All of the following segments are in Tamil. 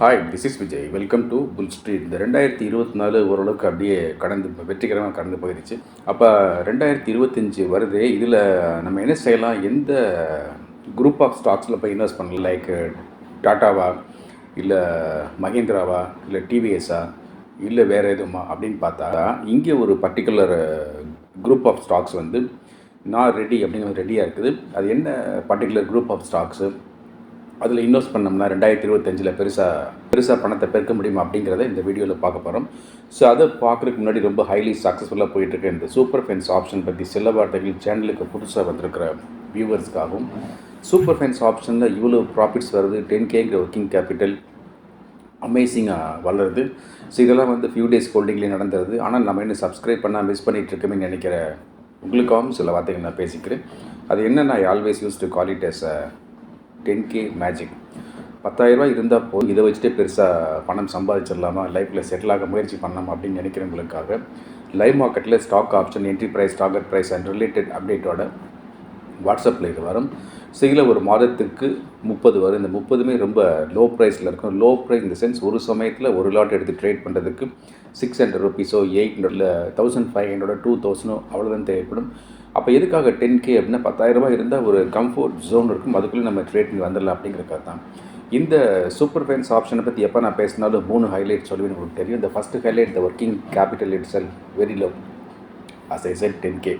Hi this is Vijay welcome to bull street இந்த ரெண்டாயிரத்தி இருபத்தி நாலு ஓரளவுக்கு அப்படியே கடந்து வெற்றிகரமாக கடந்து போயிடுச்சு அப்போ ரெண்டாயிரத்தி இருபத்தஞ்சி வருது இதில் நம்ம என்ன செய்யலாம்? எந்த குரூப் ஆஃப் ஸ்டாக்ஸில் போய் இன்வெஸ்ட் பண்ணலாம்? லைக் டாட்டாவா இல்லை மஹேந்திராவா இல்லை டிவிஎஸ்ஸா இல்லை வேறு எதுவுமா? அப்படின்னு பார்த்தா இங்கே ஒரு பர்டிகுலர் குரூப் ஆஃப் ஸ்டாக்ஸ் வந்து நான் ரெடி அப்படிங்கிறது ரெடியாக இருக்குது. அது என்ன பர்டிகுலர் குரூப் ஆஃப் ஸ்டாக்ஸு அதில் இன்வெஸ்ட் பண்ணோம்னா ரெண்டாயிரத்தி இருபத்தஞ்சில் பெருசாக பெருசாக பணத்தை பெருக்க முடியுமா அப்படிங்கிறத இந்த வீடியோவில் பார்க்க போகிறோம் ஸோ அதை பார்க்குறதுக்கு முன்னாடி ரொம்ப ஹைலி சக்ஸஸ்ஃபுல்லாக போயிட்டுருக்க இந்த சூப்பர் ஃபென்ஸ் ஆப்ஷன் பற்றி சில வார்த்தைகள் சேனலுக்கு புதுசாக வந்திருக்கிற வியூவர்ஸ்க்காகவும் சூப்பர் ஃபென்ஸ் ஆப்ஷனில் இவ்வளோ ப்ராஃபிட்ஸ் வருது டென் கேங்கிற ஒர்க்கிங் கேபிட்டல் அமேசிங்காக வளருது. ஸோ இதெல்லாம் வந்து ஃபியூ டேஸ் ஹோல்டிங்லேயே நடந்தது ஆனால் நம்ம இன்னும் சப்ஸ்கிரைப் பண்ணால் மிஸ் பண்ணிகிட்டு நினைக்கிற உங்களுக்காகவும் சில வார்த்தைகள் நான் பேசிக்கிறேன். அது என்ன நான் always use to call it ten K magic. பத்தாயிரரூபா இருந்தால் போதும். இதை வச்சுட்டு பெருசாக பணம் சம்பாதிச்சிடலாமா? லைஃப்பில் செட்டில் ஆக முயற்சி பண்ணலாம் அப்படின்னு நினைக்கிறவங்களுக்காக லைவ் மார்க்கெட்டில் stock option entry price target price and related அப்டேட்டோட வாட்ஸ்அப்பில் இது வரும். ஸோ இதில் ஒரு மாதத்துக்கு முப்பது வரும். இந்த முப்பதுமே ரொம்ப லோ ப்ரைஸில் இருக்கும். லோ ப்ரைஸ் இந்த சென்ஸ் ஒரு சமயத்தில் ஒரு லாட் எடுத்து ட்ரேட் பண்ணுறதுக்கு சிக்ஸ் ஹண்ட்ரட் ருபீஸோ எயிட் ஹண்ட்ரடில் தௌசண்ட் ஃபைவ் ஹண்ட்ரட் டூ தௌசண்டோ அவ்வளோதான் தேவைப்படும். அப்போ எதுக்காக டென் கே அப்படின்னா பத்தாயிரரூபா இருந்தால் ஒரு கம்ஃபர்ட் ஜோன் இருக்கும். அதுக்குள்ளே நம்ம ட்ரேடிங் வந்துடலாம் அப்படிங்கிறக்காக தான். இந்த சூப்பர் ஃபைன்ஸ் ஆப்ஷனை பற்றி எப்போ நான் பேசினாலும் மூணு ஹைலைட் சொல்லுவேன் உங்களுக்கு தெரியும். இந்த first highlight the working capital it sell very low as I set ten K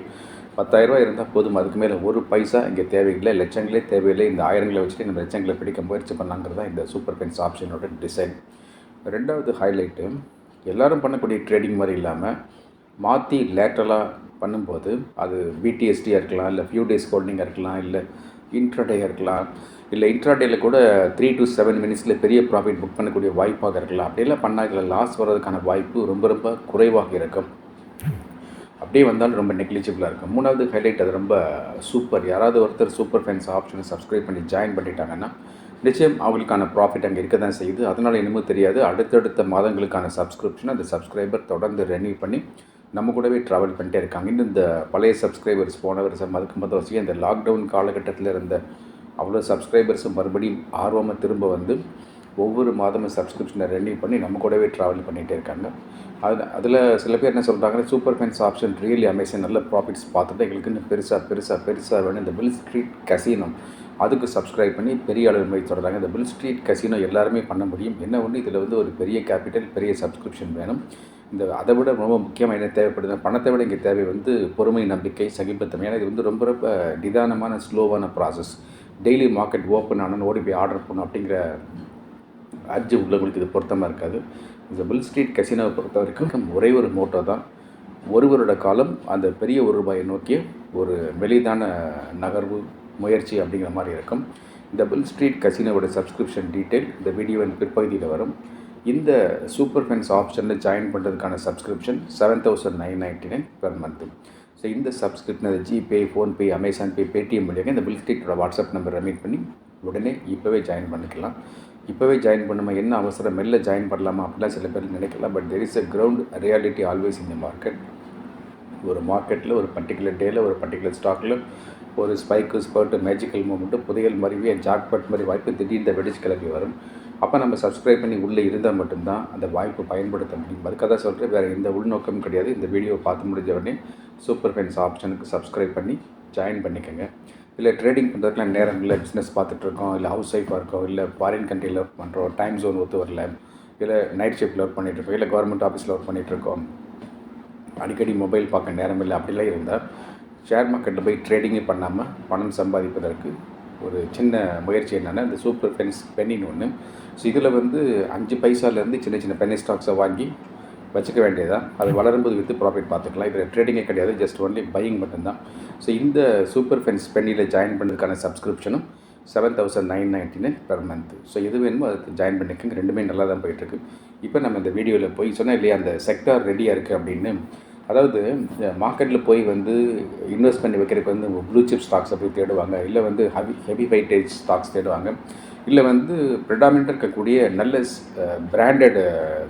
பத்தாயிரரூபா இருந்தால் போதும். அதுக்கு மேலே ஒரு பைசா இங்கே தேவையில்லை. லட்சங்களே தேவையில்லை. இந்த ஆயிரங்களை வச்சுட்டு இந்த லட்சங்களை பிடிக்க முயற்சி பண்ணாங்கிறது தான் இந்த சூப்பர் ஃபென்ஸ் ஆப்ஷனோட டிசைன் ரெண்டாவது ஹைலைட்டு எல்லோரும் பண்ணக்கூடிய ட்ரேடிங் மாதிரி இல்லாமல் மாற்றி லேட்டலாக பண்ணும்போது அது பிடிஎஸ்டியாக இருக்கலாம் இல்லை ஃபியூ டேஸ் ஹோல்டிங்காக இருக்கலாம் இல்லை இன்ட்ராடேயாக இருக்கலாம் இல்லை இன்ட்ராடேயில் கூட த்ரீ டு செவன் மினிட்ஸில் பெரிய ப்ராஃபிட் புக் பண்ணக்கூடிய வாய்ப்பாக இருக்கலாம். அப்படியெல்லாம் பண்ணால் இதில் லாஸ் வர்றதுக்கான வாய்ப்பு ரொம்ப ரொம்ப குறைவாக இருக்கும். அப்படியே வந்தாலும் ரொம்ப நெக்லிஜிபிளாக இருக்கும். மூணாவது ஹைலைட் அது ரொம்ப சூப்பர் யாராவது ஒருத்தர் சூப்பர் ஃபேன்ஸ் ஆப்ஷனை சப்ஸ்கிரைப் பண்ணி ஜாயின் பண்ணிட்டாங்கன்னா நிச்சயம் அவங்களுக்கான ப்ராஃபிட் அங்கே இருக்க தான் செய்யுது. அதனால் என்னமோ தெரியாது. அடுத்தடுத்த மாதங்களுக்கான சப்ஸ்கிரிப்ஷன் அந்த சப்ஸ்கிரைபர் தொடர்ந்து ரெனியூ பண்ணி நம்ம கூடவே ட்ராவல் பண்ணிட்டே இருக்காங்க. இன்னும் இந்த பழைய சப்ஸ்கிரைபர்ஸ் போன வருஷம் அதுக்கு மொதல் வச்சு இந்த லாக்டவுன் காலகட்டத்தில் இருந்த அவ்வளோ சப்ஸ்கிரைபர்ஸும் மறுபடியும் ஆர்வமாக திரும்ப வந்து ஒவ்வொரு மாதமும் சப்ஸ்கிரிப்ஷனை ரெனியூ பண்ணி நம்ம கூடவே ட்ராவல் பண்ணிகிட்டே இருக்காங்க. அது அதில் சில பேர் என்ன சொல்கிறாங்கன்னா super fans option really amazing நல்ல ப்ராஃபிட்ஸ் பார்த்துட்டு எங்களுக்கு இன்னும் பெருசாக பெருசாக பெருசாக வேணும். இந்த பில் ஸ்ட்ரீட் கசினம் அதுக்கு சப்ஸ்கிரைப் பண்ணி பெரிய அளவு முயற்சி சொல்கிறாங்க இந்த பில் ஸ்ட்ரீட் கசினோ எல்லாருமே பண்ண முடியும். என்ன ஒன்று இதில் வந்து ஒரு பெரிய கேபிட்டல் பெரிய சப்ஸ்கிரிப்ஷன் வேணும். இந்த அதை விட ரொம்ப முக்கியமாக என்ன தேவைப்படுது பணத்தை விட இங்கே தேவை வந்து பொறுமை நம்பிக்கை சகிப்புத்தன்மை. ஏன்னா இது வந்து ரொம்ப ரொம்ப நிதானமான ஸ்லோவான ப்ராசஸ் டெய்லி மார்க்கெட் ஓப்பன் ஆனால் ஓடி போய் ஆர்டர் பண்ணணும் அப்படிங்கிற அர்ஜி உள்ளவங்களுக்கு இது பொருத்தமாக இருக்காது. இந்த பில் ஸ்ட்ரீட் கசினோவை பொறுத்த வரைக்கும் ஒரே ஒரு மோட்டோ தான். ஒருவரோட காலம் அந்த பெரிய ஒரு ரூபாயை நோக்கி ஒரு மெலிதான நகர்வு முயற்சி அப்படிங்கிற மாதிரி இருக்கும். இந்த பில் ஸ்ட்ரீட் கசினோவோட சப்ஸ்கிரிப்ஷன் டீட்டெயில் இந்த வீடியோவின் பிற்பகுதியில் வரும். இந்த சூப்பர் ஃபென்ஸ் ஆப்ஷனில் ஜாயின் பண்ணுறதுக்கான subscription seven thousand nine ninety nine per month so இந்த சப்ஸ்கிரிப்ஷன் அது GPay PhonePe Amazon Pay Paytm மூலியமாக இந்த பில் வாட்ஸ்அப் நம்பரை மீட் பண்ணி உடனே இப்போவே ஜாயின் பண்ணிக்கலாம். இப்போவே ஜாயின் பண்ணுமா என்ன அவசரம்? மெல்ல ஜாயின் பண்ணலாமா அப்படிலாம் சில பேர் நினைக்கலாம். But there is a ground reality always இந்த மார்க்கெட் ஒரு மார்க்கெட்டில் ஒரு பர்டிகுலர் டேயில் ஒரு பர்டிகுலர் ஸ்டாக்கில் ஒரு ஸ்பைக்கு ஸ்பர்ட்டு மேஜிக்கல் மூமெண்ட்டு புதையல் மாதிரி ஜாக்பட் மாதிரி வாய்ப்பு திடீர்னு வெடிச்சு கிளம்பி வரும். அப்போ நம்ம சப்ஸ்கிரைப் பண்ணி உள்ளே இருந்தால் மட்டும்தான் அந்த வாய்ப்பு பயன்படுத்த முடியும். அதுக்காக தான் சொல்கிறேன் வேறு எந்த உள்நோக்கமும் கிடையாது. இந்த வீடியோவை பார்த்து முடிஞ்ச உடனே சூப்பர் ஃபைன்ஸ் ஆப்ஷனுக்கு சப்ஸ்கிரைப் பண்ணி ஜாயின் பண்ணிக்கோங்க. இல்லை ட்ரேடிங் பண்ணுறதுக்குலாம் நேரம் இல்லை. பிஸ்னஸ் பார்த்துட்ருக்கோம் இல்லை ஹவுஸ் ஒய்ஃபாக இருக்கோம் இல்லை ஃபாரின் கண்ட்ரியில் ஒர்க் பண்ணுறோம் டைம் ஜோன் ஒத்து வரல. இல்லை நைட் ஷிஃப்ட்டில் ஒர்க் பண்ணிகிட்ருக்கோம் இல்லை கவர்மெண்ட் ஆஃபீஸில் ஒர்க் பண்ணிகிட்ருக்கோம் அடிக்கடி மொபைல் பார்க்க நேரம் இல்லை. அப்படிலாம் இருந்தால் ஷேர் மார்க்கெட்டில் போய் ட்ரேடிங்கே பண்ணாமல் பணம் சம்பாதிப்பதற்கு ஒரு சின்ன முயற்சி என்னென்னா இந்த சூப்பர் பென்ஸ் பென்னின்னு ஒன்று ஸோ இதில் வந்து அஞ்சு பைசாலேருந்து சின்ன சின்ன பென்னி ஸ்டாக்ஸை வாங்கி வச்சுக்க வேண்டியதான் அது வளரும்போது விற்று ப்ராஃபிட் பார்த்துக்கலாம் இதில் ட்ரேடிங்கே கிடையாது. ஜஸ்ட் ஒன்லி பையிங் மட்டும்தான். ஸோ இந்த சூப்பர் ஃபென்ஸ் பென்னியில் ஜாயின் பண்ணுறதுக்கான சப்ஸ்கிரிப்ஷனும் seven thousand nine ninety nine per month so எது வேணுமோ அதுக்கு ஜாயின் பண்ணிக்கோங்க. ரெண்டுமே நல்லா தான் போயிட்டுருக்கு. இப்போ நம்ம இந்த வீடியோவில் போய் சொன்னால் இல்லையா அந்த செக்டார் ரெடியாக இருக்குது அப்படின்னு. அதாவது மார்க்கெட்டில் போய் வந்து இன்வெஸ்ட் பண்ணி வைக்கிறதுக்கு வந்து ப்ளூ சிப் ஸ்டாக்ஸை போய் தேடுவாங்க. இல்லை வந்து ஹெவி ஹெவி வெயிட்டேஜ் ஸ்டாக்ஸ் தேடுவாங்க. இல்லை வந்து ப்ரிடாமினாக இருக்கக்கூடிய நல்ல பிராண்டட்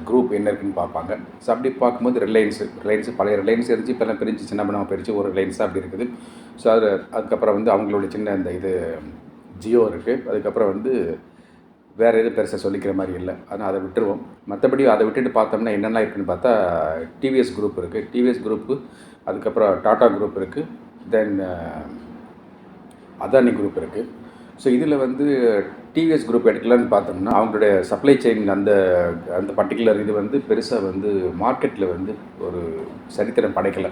குரூப் என்ன இருக்குன்னு பார்ப்பாங்க. ஸோ அப்படி பார்க்கும்போது ரிலையன்ஸ் ரிலையன்ஸ் பழைய ரிலையன்ஸ் இருந்துச்சு இப்போல்லாம் பிரிஞ்சு சின்ன பண்ணாமல் பிரித்து ஒரு ரிலையன்ஸ் அப்படி இருக்குது. ஸோ அது அதுக்கப்புறம் வந்து அவங்களோட சின்ன இந்த இது ஜியோ இருக்குது அதுக்கப்புறம் வந்து வேறு எதுவும் பெருசாக சொல்லிக்கிற மாதிரி இல்லை. ஆனால் அதை விட்டுருவோம். மற்றபடி அதை விட்டுட்டு பார்த்தோம்னா என்னென்ன இருக்குன்னு பார்த்தா டிவிஎஸ் குரூப் இருக்குது டிவிஎஸ் குரூப்பு அதுக்கப்புறம் டாட்டா குரூப் இருக்குது தென் அதானி குரூப் இருக்குது ஸோ இதில் வந்து டிவிஎஸ் குரூப் எடுக்கலான்னு பார்த்தோம்னா அவங்களுடைய சப்ளை செயின் அந்த அந்த பர்டிகுலர் இது வந்து பெருசாக வந்து மார்க்கெட்டில் வந்து ஒரு சரித்திரம் படைக்கலை.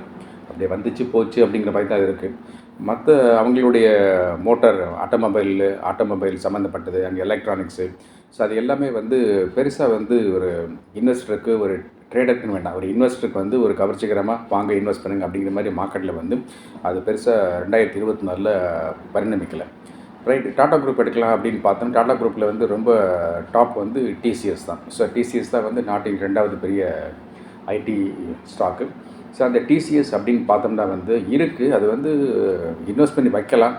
அப்படியே வந்துச்சு போச்சு அப்படிங்கிற மாதிரி தான் இருக்குது மற்ற அவங்களுடைய மோட்டார் ஆட்டோமொபைல் ஆட்டோமொபைல் சம்மந்தப்பட்டது அண்ட் எலக்ட்ரானிக்ஸு ஸோ அது எல்லாமே வந்து பெருசாக வந்து ஒரு இன்வெஸ்டருக்கு ஒரு ட்ரேடருக்குன்னு வேண்டாம். ஒரு இன்வெஸ்டருக்கு வந்து ஒரு கவர்ச்சிகரமாக வாங்க இன்வெஸ்ட் பண்ணுங்க அப்படிங்கிற மாதிரி மார்க்கெட்டில் வந்து அது பெருசாக ரெண்டாயிரத்தி இருபத்தி நாலில் பரிணமிக்கலை. ரைட் டாடா குரூப் எடுக்கலாம் அப்படின்னு பார்த்தோம். டாடா குரூப்பில் வந்து ரொம்ப டாப் வந்து டிசிஎஸ் தான். ஸோ டிசிஎஸ் தான் வந்து நாட்டின் ரெண்டாவது பெரிய ஐடி ஸ்டாக்கு ஸோ அந்த டிசிஎஸ் அப்படின்னு பார்த்தோம்னா வந்து இருக்குது அது வந்து இன்வெஸ்ட் பண்ணி வைக்கலாம்.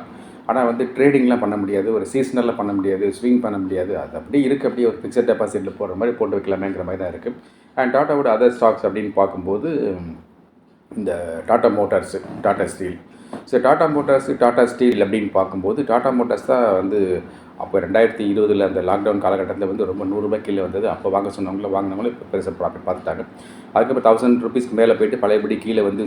ஆனால் வந்து ட்ரேடிங்லாம் பண்ண முடியாது. ஒரு சீசனலில் பண்ண முடியாது. ஸ்விங் பண்ண முடியாது. அது அப்படியே இருக்குது அப்படியே ஒரு ஃபிக்ஸட் டெபாசிட்டில் போடுற மாதிரி போட்டு வைக்கலாமேங்கிற மாதிரி தான் இருக்குது அண்ட் டாட்டாவோட அதர் ஸ்டாக்ஸ் அப்படின்னு பார்க்கும்போது இந்த Tata Motors Tata steel so Tata Motors Tata steel அப்படின்னு பார்க்கும்போது டாட்டா மோட்டார்ஸ் தான் வந்து அப்போ ரெண்டாயிரத்தி இருபதில் அந்த லாக்டவுன் காலகட்டத்தில் வந்து ரொம்ப நூறுரூபா கீழே வந்தது. அப்போ வாங்க சொன்னவங்கள வாங்கினவங்களும் இப்போ பெருசாக ப்ராஃபிட் பார்த்துட்டாங்க. அதுக்கப்புறம் தௌசண்ட் ருபீஸ்க்கு மேலே போயிட்டு பழையபடி கீழே வந்து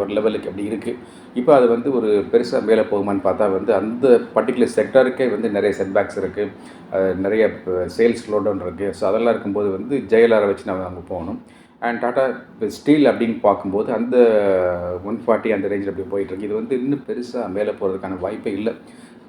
ஒரு லெவலுக்கு அப்படி இருக்குது இப்போ அது வந்து ஒரு பெருசாக மேலே போகுமான்னு பார்த்தா வந்து அந்த பர்டிகுலர் செக்டருக்கே வந்து நிறைய செட்பேக்ஸ் இருக்குது நிறைய சேல்ஸ் ஸ்லோடவுன் இருக்குது ஸோ அதெல்லாம் இருக்கும்போது வந்து ஜெயலரை வச்சு நம்ம அங்கே போகணும். அண்ட் டாட்டா ஸ்டீல் அப்படின்னு பார்க்கும்போது அந்த ஒன் ஃபார்ட்டி அந்த ரேஞ்சில் அப்படி போயிட்டுருக்கு. இது வந்து இன்னும் பெருசாக மேலே போகிறதுக்கான வாய்ப்பே இல்லை.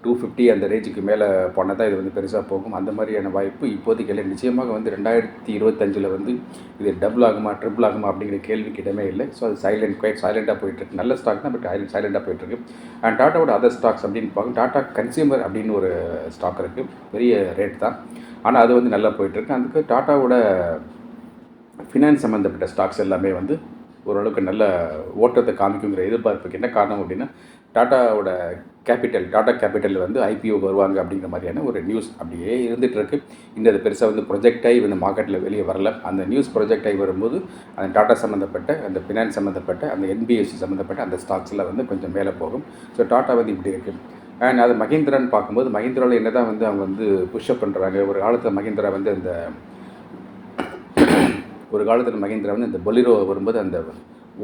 டூ ஃபிஃப்டி அந்த ரேஞ்சுக்கு மேலே போனால் தான் இது வந்து பெருசாக போகும். அந்த மாதிரியான வாய்ப்பு இப்போதைக்கு இல்லை. நிச்சயமாக வந்து ரெண்டாயிரத்தி இருபத்தஞ்சில் வந்து இது டபுள் ஆகுமா ட்ரிபிள் ஆகுமா அப்படிங்கிற கேள்விக்கு இடமே இல்லை. ஸோ அது சைலண்ட் குவைட் சைலண்ட்டாக போயிட்டுருக்கு. நல்ல ஸ்டாக் தான் பட் சைலண்ட்டாக போயிட்டுருக்கு. அண்ட் டாட்டாவோட அதர் ஸ்டாக்ஸ் அப்படின்னு பார்க்கும் டாட்டா கன்சியூமர் அப்படின்னு ஒரு ஸ்டாக் இருக்குது பெரிய ரேட் தான். ஆனால் அது வந்து நல்லா போயிட்டுருக்கு. அதுக்கு டாட்டாவோட ஃபினான்ஸ் சம்மந்தப்பட்ட ஸ்டாக்ஸ் எல்லாமே வந்து ஓரளவுக்கு நல்ல ஓட்டத்தை காமிக்குங்கிற எதிர்பார்ப்புக்கு என்ன காரணம் அப்படின்னா டாட்டாவோட கேபிட்டல் டாடா கேபிட்டல் வந்து ஐபிஓ வருவாங்க அப்படிங்கிற மாதிரியான ஒரு நியூஸ் அப்படியே இருந்துகிட்டு இருக்கு இந்த பெருசாக வந்து ப்ரொஜெக்டாகி வந்து மார்க்கெட்டில் வெளியே வரல. அந்த நியூஸ் ப்ரொஜெக்ட் ஆகி வரும்போது அந்த டாட்டா சம்மந்தப்பட்ட அந்த ஃபினான்ஸ் சம்மந்தப்பட்ட அந்த என்பிஎஸ்சி சம்மந்தப்பட்ட அந்த ஸ்டாக்ஸில் வந்து கொஞ்சம் மேலே போகும். ஸோ டாட்டா வந்து இப்படி இருக்குது அண்ட் அது மஹிந்திரான்னு பார்க்கும்போது மஹிந்திராவில் என்ன தான் வந்து அவங்க வந்து புஷ்அப் பண்ணுறாங்க ஒரு காலத்தில் மகேந்திரா வந்து அந்த ஒரு காலத்தில் மகேந்திரா வந்து இந்த பொலிரோ வரும்போது அந்த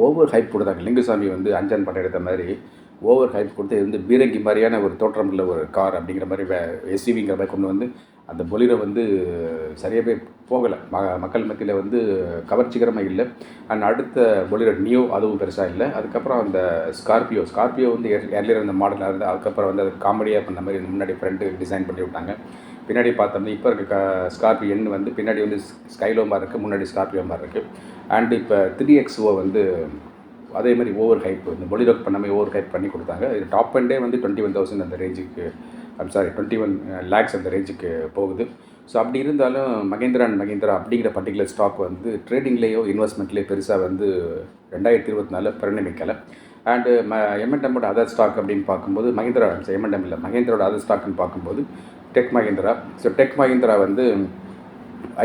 ஓவர் ஹைப் கொடுத்தாங்க. லிங்குசாமி வந்து அஞ்சன் படம் எடுத்த மாதிரி ஓவர் ஹைப் கொடுத்து வந்து பீரங்கி மாதிரியான ஒரு தோற்றம் உள்ள ஒரு கார் அப்படிங்கிற மாதிரி எஸ்யூவிங்கிற மாதிரி கொண்டு வந்து அந்த பொலிரோ வந்து சரியாகவே போகலை. ம மக்கள் மத்தியில் வந்து கவர்ச்சிகரமாக இல்லை. அண்ட் அடுத்த பொலிரோ நியோ அதுவும் பெருசாக இல்லை. அதுக்கப்புறம் அந்த ஸ்கார்பியோ ஸ்கார்பியோ வந்து ஏர்லியர் அந்த மாடலாக இருந்து அதுக்கப்புறம் வந்து அது காமெடியாக பண்ண மாதிரி முன்னாடி ஃப்ரெண்டு டிசைன் பண்ணி விட்டாங்க. பின்னாடி பார்த்தோம்னா இப்போ இருக்க ஸ்கார்பியோ எண் வந்து பின்னாடி வந்து ஸ்கைலோ மாதிரி இருக்குது முன்னாடி ஸ்கார்பியோ மாதிரி இருக்குது அண்ட் இப்போ த்ரீ எக்ஸ்ஓ வந்து அதே மாதிரி ஓவர் ஹைப் இந்த பொலிரோக் பண்ணாமல் ஓவர் ஹைப் பண்ணி கொடுத்தாங்க. இது டாப் அண்டே வந்து டுவெண்ட்டி ஒன் தௌசண்ட் அந்த ரேஞ்சுக்கு I'm sorry twenty one lakhs அந்த ரேஞ்சுக்கு போகுது. ஸோ அப்படி இருந்தாலும் மகேந்திரா அண்ட் மகேந்திரா அப்படிங்கிற பர்டிகுலர் ஸ்டாக் வந்து ட்ரேடிங்லேயோ இன்வெஸ்ட்மெண்ட்லேயோ பெருசாக வந்து ரெண்டாயிரத்தி இருபத்தி நாலில் பரிணமிக்கலை. அண்டு ம எம்என்டமோட அதர் ஸ்டாக் அப்படின்னு பார்க்கும்போது மகேந்திரா எம்என்டம் இல்லை மகேந்திரோட அதர் ஸ்டாக்னு பார்க்கும்போது Tech Mahindra so Tech Mahindra வந்து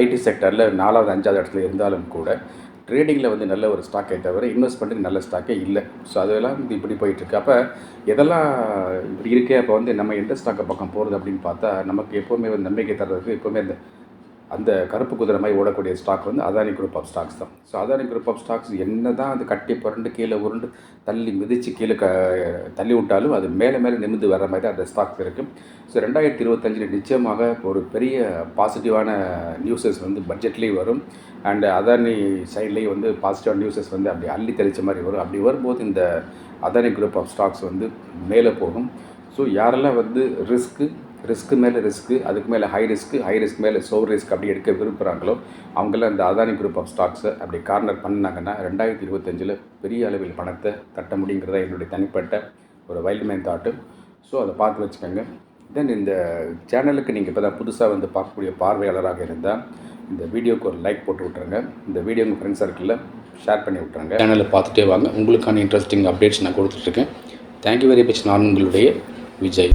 ஐடி செக்டரில் நாலாவது அஞ்சாவது இடத்துல இருந்தாலும் கூட ட்ரேடிங்கில் வந்து நல்ல ஒரு ஸ்டாக்கே தவிர இன்வெஸ்ட்மெண்ட்டுக்கு நல்ல ஸ்டாக்கே இல்லை. ஸோ அதெல்லாம் வந்து இப்படி போயிட்டுருக்கு. அப்போ எதெல்லாம் இப்படி இருக்கே? அப்போ வந்து நம்ம எந்த ஸ்டாக்கை பக்கம் போகிறது அப்படின்னு பார்த்தா நமக்கு எப்போவுமே வந்து நம்பிக்கை தர்றதுக்கு எப்போவுமே அந்த அந்த கருப்பு குதிரை மாதிரி ஓடக்கூடிய ஸ்டாக் வந்து அதானி குரூப் ஆஃப் ஸ்டாக்ஸ் தான். So Adani group of stocks என்ன தான் அது கட்டி புரண்டு கீழே உருண்டு தள்ளி மிதித்து கீழே க தள்ளி விட்டாலும் அது மேலே மேலே நிமிந்து வர மாதிரி அந்த ஸ்டாக்ஸ் இருக்குது ஸோ ரெண்டாயிரத்தி இருபத்தஞ்சில் நிச்சயமாக ஒரு பெரிய பாசிட்டிவான நியூஸஸ் வந்து பட்ஜெட்லேயும் வரும். அண்ட் அதானி சைட்லேயும் வந்து பாசிட்டிவான நியூஸஸ் வந்து அப்படி அள்ளி தெளித்த மாதிரி வரும். அப்படி வரும்போது இந்த அதானி குரூப் ஆஃப் ஸ்டாக்ஸ் வந்து மேலே போகும். ஸோ யாரெல்லாம் வந்து ரிஸ்க்கு ரிஸ்க்கு மேலே ரிஸ்க்கு அதுக்கு மேலே ஹை ரிஸ்க்கு ஹை ரிஸ்க் மேலே சோ ரிஸ்க் அப்படி எடுக்க விரும்புகிறாங்களோ அவங்களாம் இந்த அதானி குரூப் ஆஃப் ஸ்டாக்ஸை அப்படி கார்னர் பண்ணாங்கன்னா ரெண்டாயிரத்தி இருபத்தஞ்சில் பெரிய அளவில் பணத்தை தட்ட முடியுங்கிறத என்னுடைய தனிப்பட்ட ஒரு வைல்ட்மேன் தாட்டு ஸோ அதை பார்த்து வச்சுக்கோங்க. தென் இந்த சேனலுக்கு நீங்கள் இப்போ தான் புதுசாக வந்து பார்க்கக்கூடிய பார்வையாளராக இருந்தால் இந்த வீடியோக்கு ஒரு லைக் போட்டு விட்ருங்க இந்த வீடியோ உங்கள் ஃப்ரெண்ட்ஸ் சர்க்கிளில் ஷேர் பண்ணி விட்ருங்க சேனலை பார்த்துட்டே வாங்க. உங்களுக்கான இன்ட்ரெஸ்டிங் அப்டேட்ஸ் நான் கொடுத்துட்ருக்கேன் தேங்க்யூ வெரி மச் நான் உங்களுடைய விஜய்.